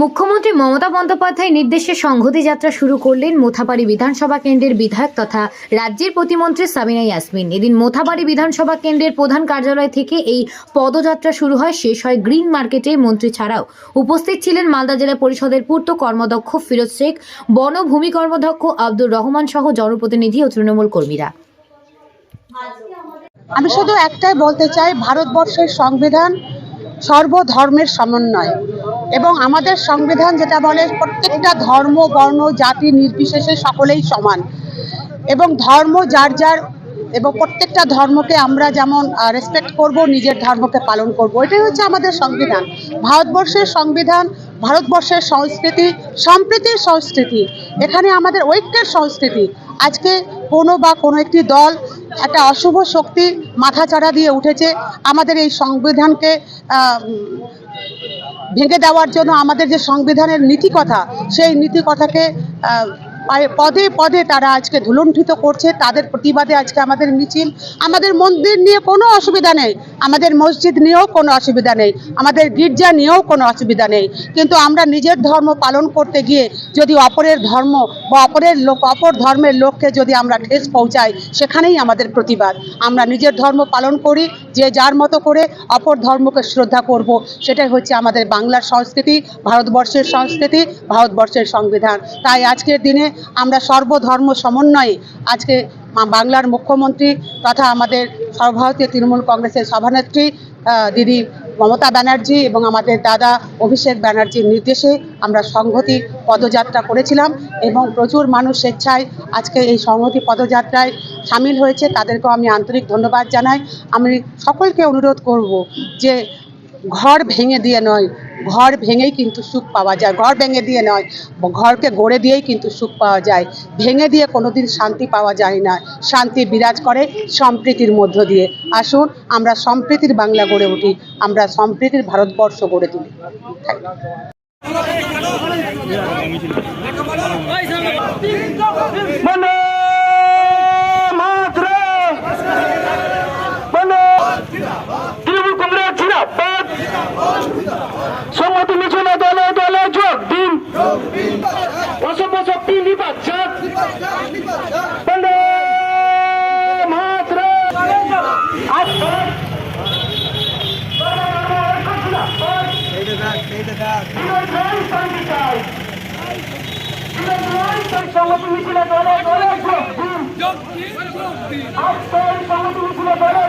মুখ্যমন্ত্রী মমতা বন্দ্যোপাধ্যায়ের নির্দেশে সংহতি যাত্রা শুরু করলেন মোথাবাড়ি বিধানসভা কেন্দ্রের বিধায়ক তথা রাজ্যের প্রতিমন্ত্রী সাবিনা ইয়াসমিন। এদিন মোথাবাড়ি বিধানসভা কেন্দ্রের প্রধান কার্যালয় থেকে এই পদযাত্রা শুরু হয়, শেষ হয় গ্রিন মার্কেটে মন্ত্রী ছাড়াও। উপস্থিত ছিলেন মালদা জেলা পরিষদের পূর্ত কর্মদক্ষ ফিরোজ শেখ বনভূমি কর্মদক্ষ আব্দুর রহমান সহ জনপ্রতিনিধি ও তৃণমূল কর্মীরা। আমি শুধু একটাই বলতে চাই, ভারতবর্ষের সংবিধান সর্বধর্মের সমন্বয়। এবং আমাদের সংবিধান যেটা বলে প্রত্যেকটা ধর্ম, বর্ণ, জাতি নির্বিশেষে সকলেই সমান। এবং ধর্ম যার যার এবং প্রত্যেকটা ধর্মকে আমরা যেমন রেসপেক্ট করব, নিজের ধর্মকে পালন করব। এটাই হচ্ছে আমাদের সংবিধান। ভারতবর্ষের সংবিধান, ভারতবর্ষের সংস্কৃতি, সম্প্রীতির সংস্কৃতি। এখানে আমাদের ঐক্যের সংস্কৃতি। আজকে কোনো বা কোনো একটি দল একটা অশুভ শক্তি মাথাচাড়া দিয়ে উঠেছে। আমাদের এই সংবিধানকে ভেঙে দেওয়ার জন্য আমাদের যে সংবিধানের নীতিকথা, সেই নীতিকথাকে পদে পদে তারা আজকে ধুলুণ্ঠিত করছে, তাদের প্রতিবাদে আজকে আমাদের মিছিল। আমাদের মন্দির নিয়ে কোনো অসুবিধা নেই। আমাদের মসজিদ নিয়েও কোনো অসুবিধা নেই। আমাদের গির্জা নিয়েও কোনো অসুবিধা নেই। কিন্তু আমরা নিজের ধর্ম পালন করতে গিয়ে যদি অপরের ধর্ম বা অপরের লোক, অপর ধর্মের লোককে যদি আমরা ঠেস পৌঁছাই, সেখানেই আমাদের প্রতিবাদ। আমরা নিজের ধর্ম পালন করি, যে যার মতো করে অপর ধর্মকে শ্রদ্ধা করব, সেটাই হচ্ছে আমাদের বাংলার সংস্কৃতি, ভারতবর্ষের সংস্কৃতি, ভারতবর্ষের সংবিধান। তাই আজকের দিনে আমরা সর্বধর্ম সমন্বয়ে আজকে বাংলার মুখ্যমন্ত্রী তথা আমাদের সর্বভারতীয় তৃণমূল কংগ্রেসের সভানেত্রী দিদি মমতা ব্যানার্জি এবং আমাদের দাদা অভিষেক ব্যানার্জির নির্দেশে আমরা সংহতি পদযাত্রা করেছিলাম এবং প্রচুর মানুষ স্বেচ্ছায় আজকে এই সংহতি পদযাত্রায় সামিল হয়েছে। তাদেরকেও আমি আন্তরিক ধন্যবাদ জানাই। আমি সকলকে অনুরোধ করব যে ঘর ভেঙে দিয়ে নয় ঘর ভেঙেই কিন্তু সুখ পাওয়া যায়। ঘর ভেঙে দিয়ে নয়, ঘরকে গড়ে দিয়েই কিন্তু সুখ পাওয়া যায়। ভেঙে দিয়ে কোনোদিন শান্তি পাওয়া যায় না। শান্তি বিরাজ করে সম্প্রীতির মধ্য দিয়ে। আসুন, আমরা সম্প্রীতির বাংলা গড়ে উঠি। আমরা সম্প্রীতির ভারতবর্ষ গড়ে তুলি বন্দে মাতরম বন্দে তৃণমূল কংগ্রেস জিন্দাবাদ সংহতি মিছিলে দলে দলে যোগ দিন অসভ্য শক্তি নিপাচ্ছাদ বন্দে মাতরম আজকে সংহতি মিছিলে দলে দলে আজকের সংহতি মিছিলে দলে